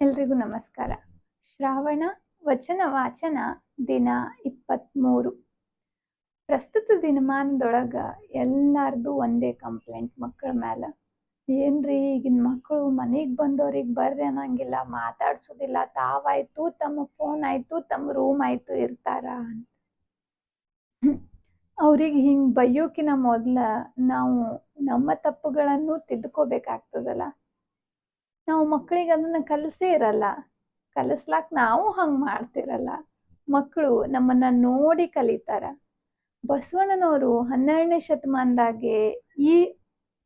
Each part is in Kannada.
ಎಲ್ರಿಗೂ ನಮಸ್ಕಾರ. ಶ್ರಾವಣ ವಚನ ವಾಚನ ದಿನ ಇಪ್ಪತ್ತ್ಮೂರು ಪ್ರಸ್ತುತ ದಿನಮಾನದೊಳಗ ಎಲ್ಲಾರ್ದು ಒಂದೇ ಕಂಪ್ಲೇಂಟ್ ಮಕ್ಕಳ ಮ್ಯಾಲ. ಏನ್ರಿ ಈಗಿನ ಮಕ್ಕಳು ಮನೆಗೆ ಬಂದವ್ರಿಗೆ ಬರ್ರಿ ಅನ್ನಂಗಿಲ್ಲ, ಮಾತಾಡ್ಸೋದಿಲ್ಲ, ತಾವಾಯ್ತು, ತಮ್ಮ ಫೋನ್ ಆಯ್ತು, ತಮ್ಮ ರೂಮ್ ಆಯ್ತು ಇರ್ತಾರ ಅಂತ. ಅವ್ರಿಗೆ ಹಿಂಗೆ ಬೈಯೋಕಿನ ಮೊದಲ ನಾವು ನಮ್ಮ ತಪ್ಪುಗಳನ್ನು ತಿದ್ದುಕೋಬೇಕಾಗ್ತದಲ್ಲ ನಾವು ಮಕ್ಕಳಿಗೆ ಅದನ್ನ ಕಲಿಸೇ ಇರಲ್ಲ. ಕಲಿಸ್ಲಾಕ್ ನಾವು ಹಂಗೆ ಮಾಡ್ತಿರಲ್ಲ. ಮಕ್ಕಳು ನಮ್ಮನ್ನ ನೋಡಿ ಕಲಿತಾರ. ಬಸವಣ್ಣನವರು ಹನ್ನೆರಡನೇ ಶತಮಾನದಾಗೆ ಈ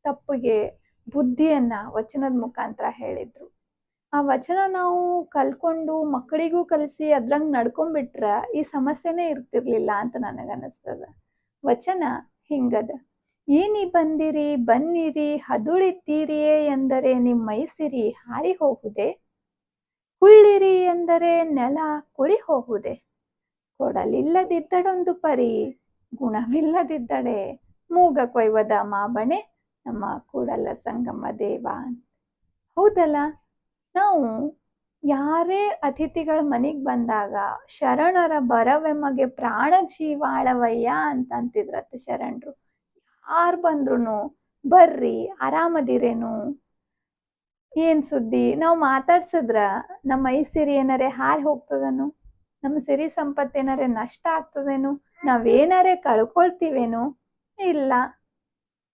ತಪ್ಪಿಗೆ ಬುದ್ಧಿಯನ್ನ ವಚನದ ಮುಖಾಂತರ ಹೇಳಿದ್ರು. ಆ ವಚನ ನಾವು ಕಲ್ಕೊಂಡು ಮಕ್ಕಳಿಗೂ ಕಲಿಸಿ ಅದ್ರಂಗೆ ನಡ್ಕೊಂಡ್ಬಿಟ್ರ ಈ ಸಮಸ್ಯೆನೇ ಇರ್ತಿರ್ಲಿಲ್ಲ ಅಂತ ನನಗನ್ನಿಸ್ತದ. ವಚನ ಹಿಂಗದ. ಏನಿ ಬಂದಿರಿ, ಬನ್ನಿರಿ ಹದುಳಿತೀರಿಯೇ ಎಂದರೆ ನಿಮ್ಮ ಮೈಸಿರಿ ಹಾರಿ ಹೋಗುದೆ? ಕುಳ್ಳಿರಿ ಎಂದರೆ ನೆಲ ಕುಳಿ ಹೋಗುದೆ? ಕೊಡಲಿಲ್ಲದಿದ್ದಡೊಂದು ಪರಿ, ಗುಣವಿಲ್ಲದಿದ್ದಡೆ, ಮೂಗ ಕೊಯ್ವದ ಮಾಬಣೆ, ನಮ್ಮ ಕೂಡಲ ಸಂಗಮ ದೇವ ಹೌದಲ್ಲ? ನಾವು ಯಾರೇ ಅತಿಥಿಗಳ ಮನೆಗೆ ಬಂದಾಗ ಶರಣರ ಬರವೆಮಗೆ ಪ್ರಾಣ ಜೀವಾಳವಯ್ಯ ಅಂತ ಶರಣರು. ಯಾರು ಬಂದ್ರು ಬರ್ರಿ, ಆರಾಮದಿರೇನು? ಏನ್ ಸುದ್ದಿ? ನಾವು ಮಾತಾಡ್ಸಿದ್ರ ನಮ್ಮ ಮೈ ಸಿರಿ ಏನಾರೆ ಹಾರಿ ಹೋಗ್ತದೇನು? ನಮ್ಮ ಸಿರಿ ಸಂಪತ್ತು ಏನಾರೆ ನಷ್ಟ ಆಗ್ತದೇನು? ನಾವೇನಾರೆ ಕಳ್ಕೊಳ್ತೀವೇನು? ಇಲ್ಲ.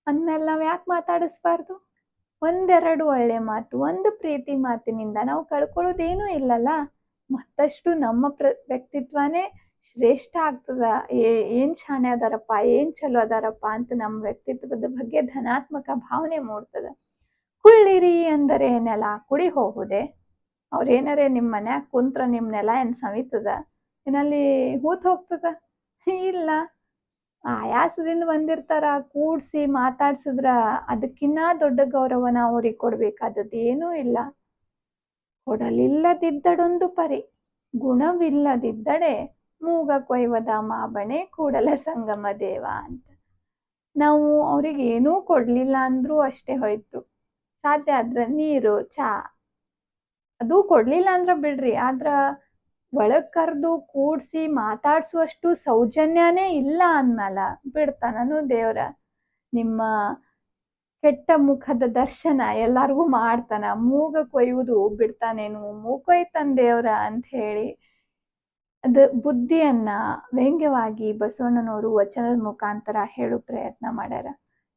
ಅಂದಮೇಲೆ ನಾವು ಯಾಕೆ ಮಾತಾಡಿಸ್ಬಾರ್ದು? ಒಂದೆರಡು ಒಳ್ಳೆ ಮಾತು, ಒಂದು ಪ್ರೀತಿ ಮಾತಿನಿಂದ ನಾವು ಕಳ್ಕೊಳ್ಳೋದೇನೂ ಇಲ್ಲಲ್ಲ? ಮತ್ತಷ್ಟು ನಮ್ಮ ಪ್ರ, ವ್ಯಕ್ತಿತ್ವನೇ ಶ್ರೇಷ್ಠ ಆಗ್ತದ ಏನ್ ಶಾಣೆ ಅದಾರಪ್ಪ, ಏನ್ ಚಲೋ ಅದಾರಪ್ಪ ಅಂತ ನಮ್ಮ ವ್ಯಕ್ತಿತ್ವದ ಬಗ್ಗೆ ಧನಾತ್ಮಕ ಭಾವನೆ ಮೂಡ್ತದ. ಕುಳ್ಳಿರಿ ಅಂದರೆ ನೆಲ, ಕುಡಿ ಹೋಗುದೆ. ಅವ್ರೇನಾರೇ ನಿಮ್ಮ ಮನ್ಯಾಗ ಕುಂತ್ರ ನಿಮ್ಮ ನೆಲ ಏನ್ ಸವಿತದ? ಏನಲ್ಲಿ ಹೂತ್ ಹೋಗ್ತದ? ಇಲ್ಲ. ಆಯಾಸದಿಂದ ಬಂದಿರ್ತಾರ, ಕೂಡ್ಸಿ ಮಾತಾಡ್ಸಿದ್ರ ಅದಕ್ಕಿನ್ನ ದೊಡ್ಡ ಗೌರವನ ಅವ್ರಿಗೆ ಕೊಡ್ಬೇಕಾದದ್ದು ಏನೂ ಇಲ್ಲ. ಕೊಡಲಿಲ್ಲದಿದ್ದಡೊಂದು ಪರಿ, ಗುಣವಿಲ್ಲದಿದ್ದಡೆ ಮೂಗ ಕೊಯ್ವದ ಮಾಬಣೆ ಕೂಡಲ ಸಂಗಮ ದೇವ ಅಂತ. ನಾವು ಅವ್ರಿಗೆ ಏನೂ ಕೊಡ್ಲಿಲ್ಲ ಅಂದ್ರೂ ಅಷ್ಟೇ ಹೋಯ್ತು. ಸಾಧ್ಯ ಆದ್ರ ನೀರು, ಚಾ ಅದು ಕೊಡ್ಲಿಲ್ಲ ಅಂದ್ರ ಬಿಡ್ರಿ. ಆದ್ರ ಒಳಗ್ ಕರೆದು ಕೂಡ್ಸಿ ಮಾತಾಡ್ಸುವಷ್ಟು ಸೌಜನ್ಯನೇ ಇಲ್ಲ ಅಂದ್ಮೇಲ ಬಿಡ್ತಾನನು ದೇವ್ರ. ನಿಮ್ಮ ಕೆಟ್ಟ ಮುಖದ ದರ್ಶನ ಎಲ್ಲಾರ್ಗೂ ಮಾಡ್ತಾನ. ಮೂಗ ಕೊಯ್ಯುವುದು ಬಿಡ್ತಾನೇನು? ಮೂಕೊಯ್ತಾನ ದೇವ್ರ ಅಂತ ಹೇಳಿ. ಅದ ಬುದ್ಧಿಯನ್ನ ವ್ಯಂಗ್ಯವಾಗಿ ಬಸವಣ್ಣನವರು ವಚನದ ಮುಖಾಂತರ ಹೇಳೋ ಪ್ರಯತ್ನ ಮಾಡ್ಯಾರ.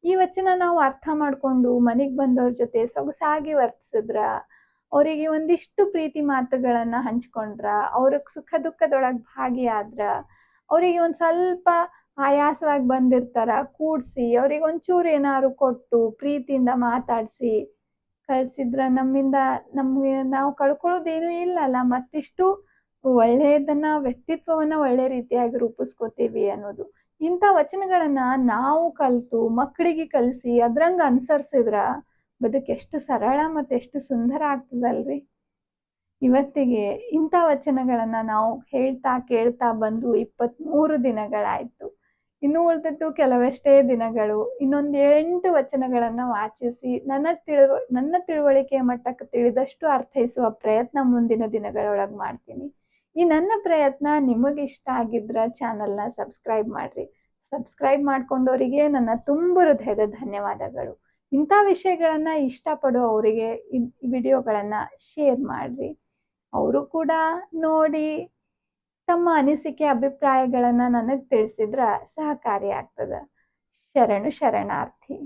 ಈ ವಚನ ನಾವು ಅರ್ಥ ಮಾಡ್ಕೊಂಡು ಮನೆಗೆ ಬಂದವ್ರ ಜೊತೆ ಸೊಗಸಾಗಿ ವರ್ತಿಸಿದ್ರ, ಅವರಿಗೆ ಒಂದಿಷ್ಟು ಪ್ರೀತಿ ಮಾತುಗಳನ್ನ ಹಂಚ್ಕೊಂಡ್ರ ಅವ್ರ ಸುಖ ದುಃಖದೊಳಗೆ ಭಾಗಿಯಾದ್ರ, ಅವರಿಗೆ ಒಂದು ಸ್ವಲ್ಪ ಆಯಾಸವಾಗಿ ಬಂದಿರ್ತಾರ, ಕೂಡ್ಸಿ, ಅವ್ರಿಗೆ ಒಂಚೂರು ಏನಾದ್ರು ಕೊಟ್ಟು ಪ್ರೀತಿಯಿಂದ ಮಾತಾಡಿಸಿ, ಕಳ್ಸಿದ್ರ ನಮ್ಮಿಂದ ನಮ್ಗೆ ನಾವು ಕಳ್ಕೊಳ್ಳೋದೇನು ಇಲ್ಲಲ್ಲ, ಮತ್ತಿಷ್ಟು ಒಳ್ಳೆಯದನ್ನ ವ್ಯಕ್ತಿತ್ವವನ್ನ ಒಳ್ಳೆ ರೀತಿಯಾಗಿ ರೂಪಿಸ್ಕೋತೀವಿ ಅನ್ನೋದು. ಇಂಥ ವಚನಗಳನ್ನ ನಾವು ಕಲಿತು, ಮಕ್ಕಳಿಗೆ ಕಲಿಸಿ, ಅದ್ರಂಗ ಅನುಸರಿಸಿದ್ರ ಬದುಕು ಎಷ್ಟು ಸರಳ ಮತ್ತೆ ಎಷ್ಟು ಸುಂದರ ಆಗ್ತದಲ್ರಿ. ಇವತ್ತಿಗೆ ಇಂಥ ವಚನಗಳನ್ನ ನಾವು ಹೇಳ್ತಾ ಕೇಳ್ತಾ ಬಂದು ಇಪ್ಪತ್ತ್ಮೂರು ದಿನಗಳಾಯ್ತು. ಇನ್ನು ಉಳಿದದ್ದು ಕೆಲವಷ್ಟೇ ದಿನಗಳು. ಇನ್ನೊಂದು ಎಂಟು ವಚನಗಳನ್ನ ವಾಚಿಸಿ, ನನ್ನ ತಿಳುವ, ನನ್ನ ತಿಳುವಳಿಕೆಯ ಮಟ್ಟಕ್ಕೆ ತಿಳಿದಷ್ಟು ಅರ್ಥೈಸುವ ಪ್ರಯತ್ನ ಮುಂದಿನ ದಿನಗಳೊಳಗೆ ಮಾಡ್ತೀನಿ. ಈ ನನ್ನ ಪ್ರಯತ್ನ ನಿಮಗೆ ಇಷ್ಟ ಆಗಿದ್ರ ಚಾನಲ್ನ ಸಬ್ಸ್ಕ್ರೈಬ್ ಮಾಡ್ರಿ. ಸಬ್ಸ್ಕ್ರೈಬ್ ಮಾಡ್ಕೊಂಡವರಿಗೆ ನನ್ನ ತುಂಬ ಹೃದಯದ ಧನ್ಯವಾದಗಳು. ಇಂಥ ವಿಷಯಗಳನ್ನು ಇಷ್ಟಪಡೋ ಅವರಿಗೆ ಈ ವಿಡಿಯೋಗಳನ್ನು ಶೇರ್ ಮಾಡಿರಿ. ಅವರು ಕೂಡ ನೋಡಿ ತಮ್ಮ ಅನಿಸಿಕೆ, ಅಭಿಪ್ರಾಯಗಳನ್ನು ನನಗೆ ತಿಳಿಸಿದ್ರ ಸಹಕಾರಿ ಆಗ್ತದ. ಶರಣು ಶರಣಾರ್ಥಿ.